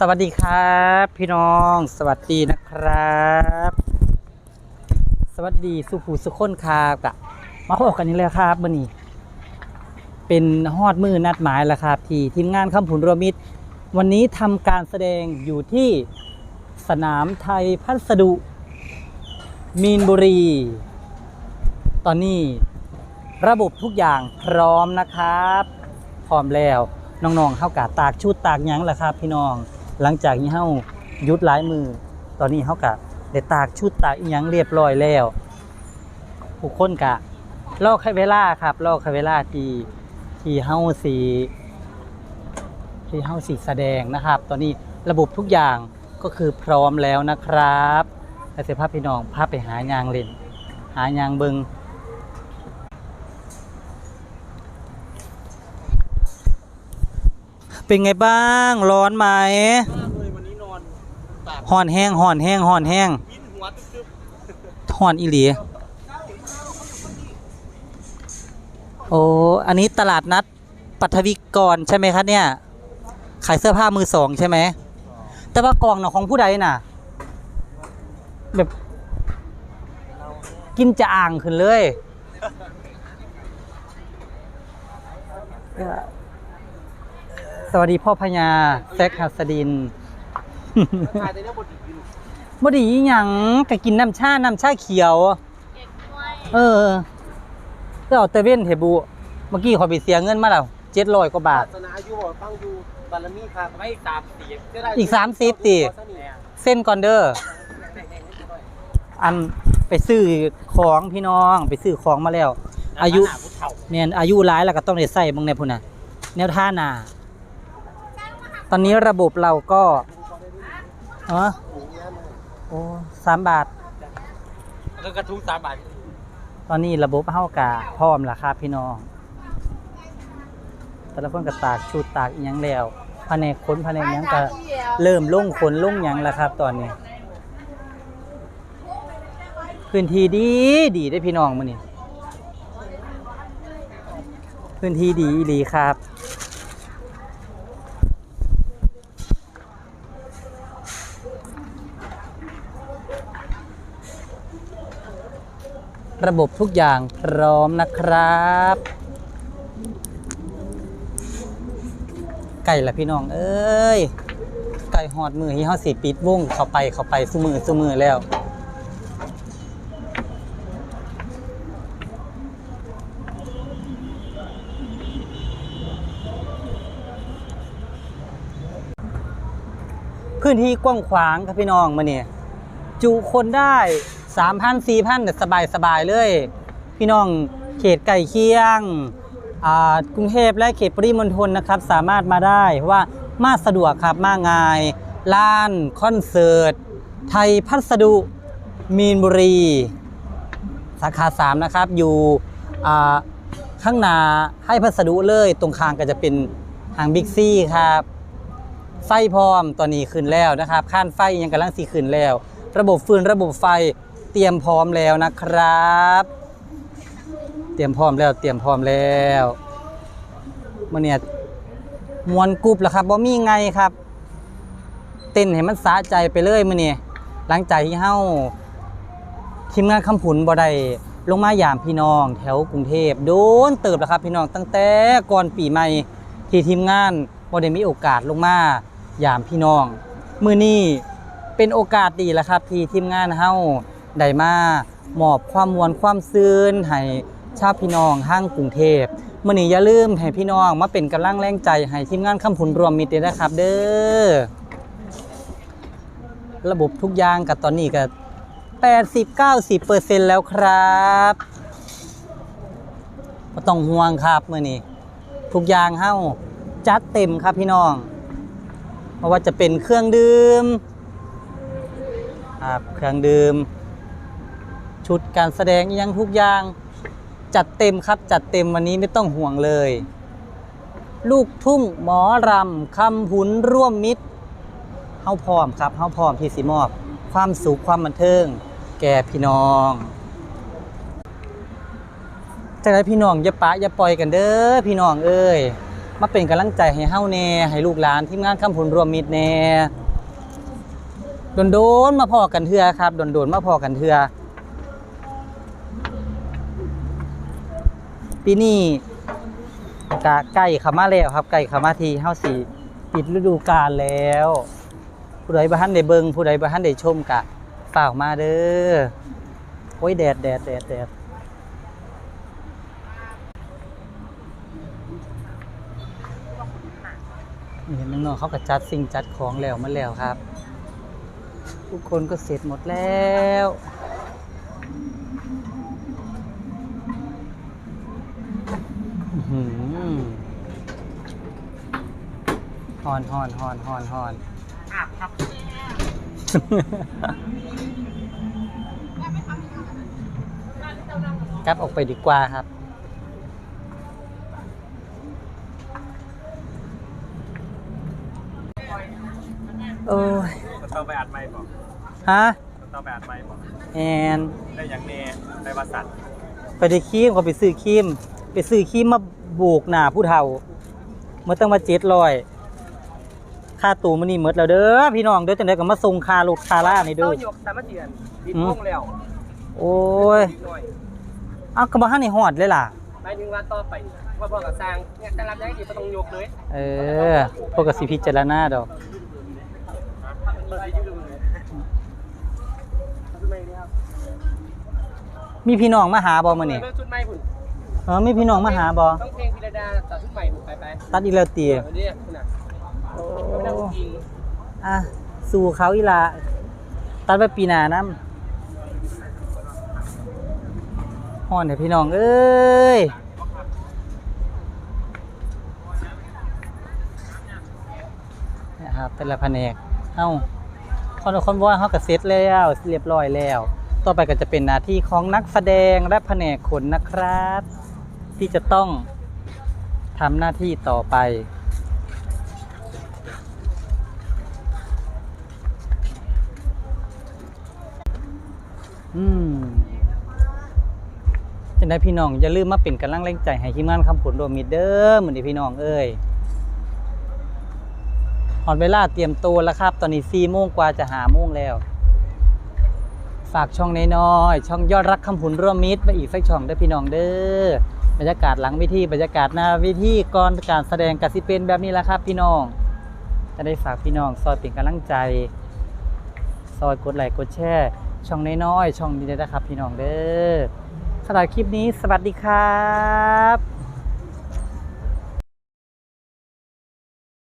สวัสดีครับ พี่น้องสวัสดีนะครับ สวัสดีสุภูสุขคนครับกะมาพบกันนี้แล้วครับมื่อนี้เป็นฮอดมือนัดหมายแล้วครับที่ทีมงานคำผุนรวมิตร วันนี้ทำการแสดงอยู่ที่สนามไทยพัสดุ มีนบุรี ตอนนี้ระบบทุกอย่างพร้อมนะครับ พร้อมแล้วน้องๆเข้ากะตากชุดตากยังแหละครับ พี่น้อง หลังจากนี้เฮายุดหลายมือ ตอนนี้เฮากะได้ตากชุดตากอิหยังเรียบร้อยแล้วผู้คนกะรอแค่เวลาครับรอแค่เวลาที่ที่เฮาสีที่เฮาสีแสดงนะครับ ตอนนี้ระบบทุกอย่างก็คือพร้อมแล้วนะครับแต่เสียภาพพี่น้องภาพไปหายางเล่น หายางเบิง เป็นไงบ้าง ร้อนไหมมากเลยวันนี้นอนตากห่อนแห้งห่อนแห้งห่อนแห้งยินหัวตึ๊บห่อนอีหลีโอ้อันนี้ตลาดนัดปัทวิกรใช่ไหมคะเนี่ย ขายเสื้อผ้ามือสองใช่ไหม แต่ว่ากล่องน่ะของผู้ใดน่ะ แบบกินจะอ่างขึ้นเลยส วัสดีพ่อพญาแซคฮัสดินๆถ่ายแต่เรื่องบทดีอยู่บ่ดีอีหยังก็กินน้ำชา น้ำชาเขียว เออก็เอาแต่เว้นเทบุ เมื่อกี้ขอยไปเสียเงินมาแล้ว700กว่าบาท ศาสนาอายุบอกตั้งอยู่บารมีครับไม่สามสี่จะได้อีก30ติ เส้นก่อนเด้อ อันไปซื้อของพี่น้อง ไปซื้อของมาแล้ว อายุผู้เฒ่าเนี่ยอายุร้ายแล้วก็ต้องได้ใส่บางในพุ่นน่ะ แนวท่าหนา ตอนนี้ระบบเราก็เออโอ้สามบาท แล้วกระทุ้งสามบาท ตอนนี้ระบบเฮากะพร้อมแล้วครับพี่น้อง แต่ละคนก็ตากชุดตากอีหยังแล้วแผนกขนแผนกหยังก็เริ่มลงขนลงหยังแล้วครับ ตอนนี้ พื้นที่ดีดีได้อพี่น้องมื้อนี้พื้นที่ดีอีหลีครับ ระบบทุกอย่างพร้อมนะครับ ไก่ละพี่น้อง เอ้ย ไก่หอดมือที่เขาสีปิดวงเข้าไปเข้าไปสุมือสุมือแล้วพื้นที่กว้างขวางครับพี่น้องมาเนี่ยจุคนได้ สามพันสี่พันสบายสบายๆเลย พี่น้องเขตไก่เคียงกรุงเทพและเขตปริมณฑลนะครับ สามารถมาได้เพราะว่ามาสะดวกครับมาง่ายล้านคอนเสิร์ต ไทยพัสดุมีนบุรี สาขา3นะครับอยู่ข้างหน้าให้พัสดุเลยตรงข้างก็จะเป็นทางบิ๊กซี่ครับไฟพร้อมตอนนี้ขึ้นแล้วนะครับข้านไฟยังกำลังสีขึ้นแล้ว ระบบฟืนระบบไฟ ตรียมพร้อมแล้วนะครับ เตรียมพร้อมแล้วเตรียมพร้อมแล้วมื่อเนี่ยมวนกรุบแล้วครับบ่มีไงครับ เต้นให้มันสะใจไปเลยมื่อนี้หลังจากที่เฮาทีมงานคำผุนบ่ได้ลงมาหยามพี่น้อง แถวกรุงเทพโดนเติบแล้วครับพี่น้องตั้งแต่ก่อนปีใหม่ที่ทีมงานบ่ได้มีโอกาสลงมาหยามพี่น้อง มือนี้เป็นโอกาสดีแล้วครับที่ทีมงานเฮา ได้มามอบความมวลความซื่นให้ชาวพี่น้องห้างกรุงเทพมื้อนี้อย่าลืมให้พี่น้องมาเป็นกำลังแรงใจให้ทีมงานคำผุนรวมมิตรด้วยนะครับ เด้อระบบทุกอย่างกับตอนนี้ก็80-90%แล้วครับบ่ต้องห่วงครับมื้อนี้ทุกอย่างเฮ้าจัดเต็มครับพี่น้องเพราะว่าจะเป็นเครื่องดื่มครับเครื่องดื่ม ชุดการแสดงยังทุกอย่างจัดเต็มครับจัดเต็มวันนี้ไม่ต้องห่วงเลย ลูกทุ่งหมอรำคำหุนร่วมมิตรเฮาพร้อมครับเฮาพร้อมที่สิมอบ ความสุขความบันเทิง แก่พี่น้องจากนั้นพี่น้องอย่าปะอย่าปล่อยกันเด้อพี่น้องเอ้ยมาเป็นกำลังใจให้เฮาแน่ให้ลูกหลานทีมงานคำผลรวมมิตรแน่โดนๆมาพอกันเทื่อครับโดนๆมาพอกันเทื่อ ปีนี้กะใกล้ขามาแล้วครับใกล้ขามาทีเฮาสิปิดฤดูกาลแล้ว ผู้ใดบ่ทันได้เบิ่งผู้ใดบ่ทันได้ชมกะฝากมาเด้อโอ้ยแดดแดดแดดแดดเห็นน้องๆเขาก็จัดสิ่งจัดของแล้วมาแล้วครับ ทุกคนก็เสร็จหมดแล้วอื้อหือ ฮอนฮอนฮอนฮอนฮอนอาบครับกลับออกไปดีกว่าครับ โอ้ยก็ต้องไปอัดไม้บอกฮะก็ต้องไปอัดไม้บอกแอนได้อย่างเน่ได้วาสัตว์ไปได้ครีมก็ไปซื้อครีมไปซื้อครีมมาโบูกหน้าผู้เฒ่าเมื่อตั้งมาเจ็ดร้อย ค่าตูมันนี่หมดแล้วเด้อพี่น้องเด้อจังไดก็มาส่งค่ารถค่าล่านี่เด้อหยกสามเดือนปิดอืมวงแล้วโอ้ยนิดหน่อยเอากระบอกให้ในหอดเลยล่ะหมายถึงว่าต่อไปว่าพ่อกับสร้างเนี่ยจะรับได้ดีก็ต้องยกเลยเออพวกกสิพิจารณาดอกเปิดยูทูบเลยชุดใหม่นี่ครับมีพี่น้องมาหาบ่มื้อนี้เปิดชุดใหม่หุ่นเออมีพี่น้องมาหาบ่ต้องเพลงพิรดาต่อชุดใหม่หุ่นไปไปตัดอีกแล้วตี ไม่ต้องยิงอะ สู่เขาอีหละตัดไปปีหน้านํฮ้อนเด้อพี่น้อง เอ้ยนะครับแต่ละแผนก เอ้าคนละคนว่าเขาก็เสร็จแล้ว เรียบร้อยแล้ว ต่อไปก็จะเป็นหน้าที่ของนักแสดงและแผนกขนนะครับ ที่จะต้องทำหน้าที่ต่อไป อืมจังได้พี่น้อง อย่าลืมมาเป็นกำลังแรงใจให้ทีมงานคำผลรวมมิตรเด้อเหมือนที่พี่น้องเอ้ยหอดเวลาเตรียมตัวแล้วครับ ตอนนี้สี่โมงกว่าจะหาโมงแล้ว ฝากช่องน้อยๆช่องยอดรักคำผุนร่วมมิตรมาอีกสักช่องเด้อพี่น้องเด้อบรรยากาศหลังวิธีบรรยากาศหน้าวิธีก่อนการแสดงกสิเป็นแบบนี้แหละครับ พี่น้อง จะได้ฝากพี่น้องซอยเป็นกำลังใจ ซอยกดไลค์กดแชร์ ช่องน้อยๆช่องนี้ด้วยนะครับพี่น้องเด้อสำหรับคลิปนี้สวัสดีครับ